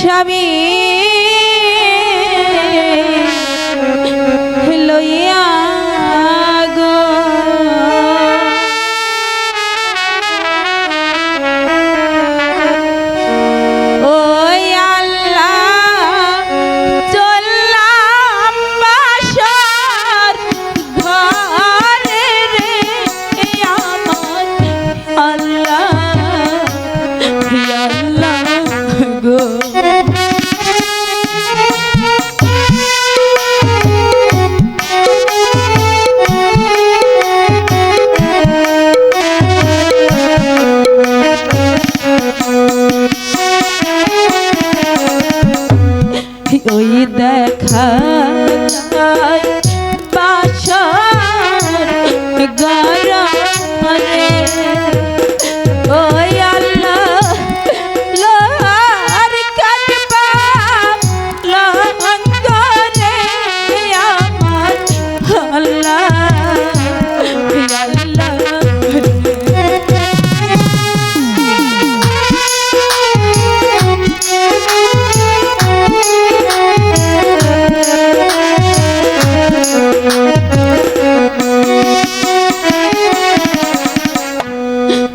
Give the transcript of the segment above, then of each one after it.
স্বামী বাসর গরমে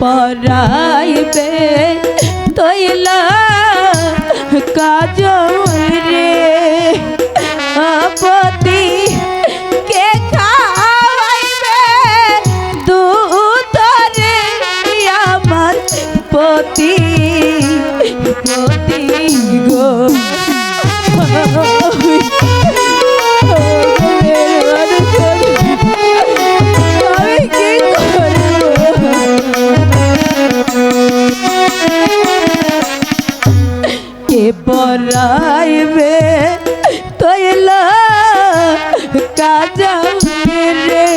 পরাইবে তৈলা কাজ রে আপতি কে খাওয়াইবে? দুধ রে আমার পতি পতি গো। পরাইবে তৈলা কাজ রে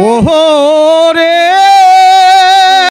ও